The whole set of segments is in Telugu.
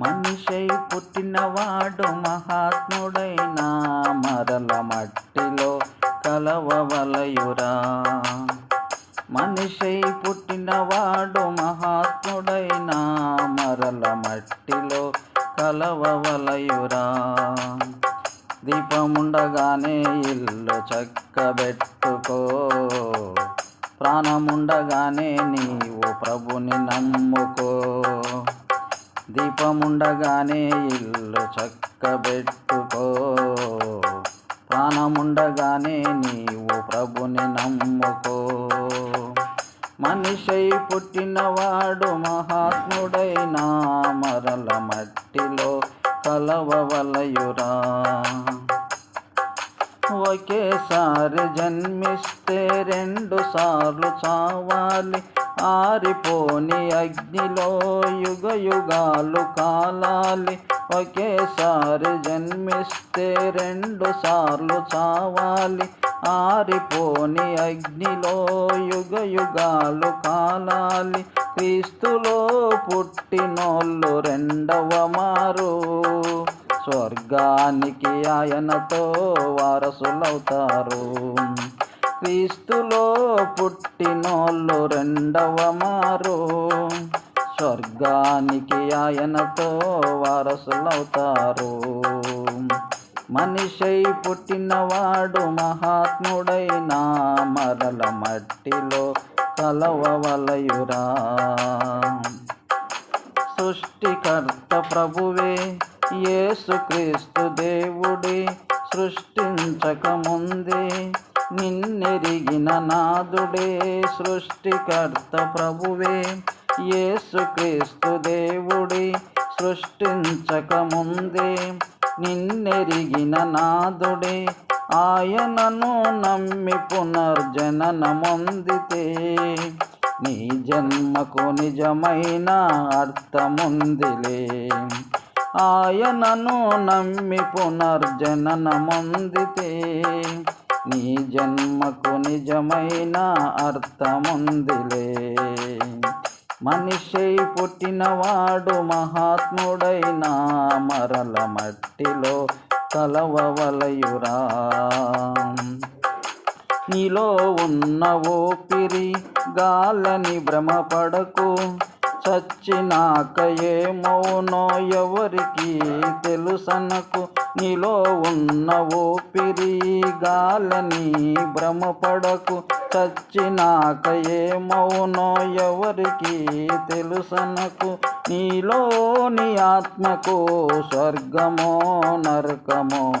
మనిషై పుట్టినవాడు మహాత్ముడైన మరల మట్టిలో కలవవలయురా. మనిషై పుట్టినవాడు మహాత్ముడైన మరల మట్టిలో కలవవలయురా. దీపముండగానే ఇల్లు చక్కబెట్టుకో. ప్రాణముండగానే నీవు ప్రభుని నమ్ముకో. దీపముండగానే ఇల్లు చక్కబెట్టుకో. ప్రాణముండగానే నీవు ప్రభుని నమ్ముకో. మనిషై పుట్టినవాడు మహాత్ముడైన మరల మట్టిలో కలవవలయురా. ఒకేసారి జన్మిస్తే రెండు సార్లు చావాలి. ఆరిపోని అగ్నిలో యుగ యుగాలు కాలాలి. ఒకేసారి జన్మిస్తే రెండు సార్లు చావాలి. ఆరిపోని అగ్నిలో యుగ యుగాలు కాలాలి. క్రీస్తులో పుట్టినోళ్ళు రెండవ మారు. స్వర్గానికి ఆయనతో వారసులవుతారు. క్రీస్తులో పుట్టినోళ్ళు రెండవ మారు. స్వర్గానికి ఆయనతో వారసులవుతారు. మనిషై పుట్టినవాడు మహాత్ముడైన మరల మట్టిలో కలవవలయురా. సృష్టికర్త ప్రభువే యేసుక్రీస్తు దేవుడే సృష్టించక ముందే నిన్నెరిగిన నాదుడే సృష్టికర్త ప్రభువే. యేసుక్రీస్తు దేవుడే సృష్టించక ముందే. నిన్నెరిగిన నాదుడే ఆయనను నమ్మి పునర్జననమొందితే. నీ జన్మకు నిజమైన అర్థముందిలే. ఆయనను నమ్మి పునర్జననమొందితే. నీ జన్మకు నిజమైన అర్థముందిలే. మనిషై పుట్టినవాడు మహాత్ముడైన మరల మట్టిలో కలవవలయురా. నీలో ఉన్న ఊపిరి గాలని భ్రమపడకు. చచ్చినాక ఏమవునో ఎవరికి తెలుసనకు. నీలో ఉన్న ఓపిరి గాలని భ్రమపడకు. చచ్చినాక ఏమవునో ఎవరికి తెలుసనకు. నీలోని ఆత్మకు స్వర్గమో నరకమో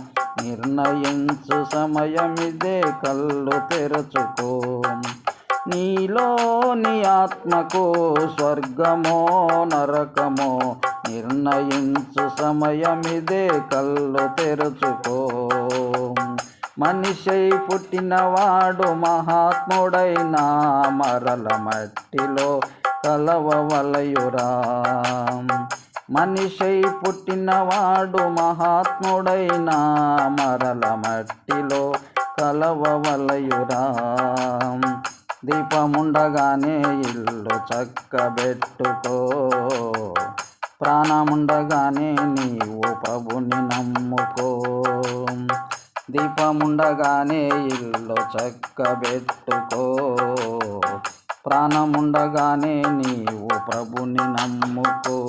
నిర్ణయించు సమయమిదే కళ్ళు తెరచుకో. నీలోని ఆత్మకు స్వర్గమో నరకమో నిర్ణయించు సమయమిదే కళ్ళు తెరుచుకో. మనిషై పుట్టినవాడు మహాత్ముడైనా మరల మట్టిలో కలవవలయురా. మనిషై పుట్టినవాడు మహాత్ముడైనా మరల మట్టిలో కలవవలయురా. దీపముండగానే ఇల్లు చక్కబెట్టుకో. ప్రాణముండగానే నీవు ప్రభుని నమ్ముకో. దీపముండగానే ఇల్లు చక్కబెట్టుకో. ప్రాణముండగానే నీవు ప్రభుని నమ్ముకో.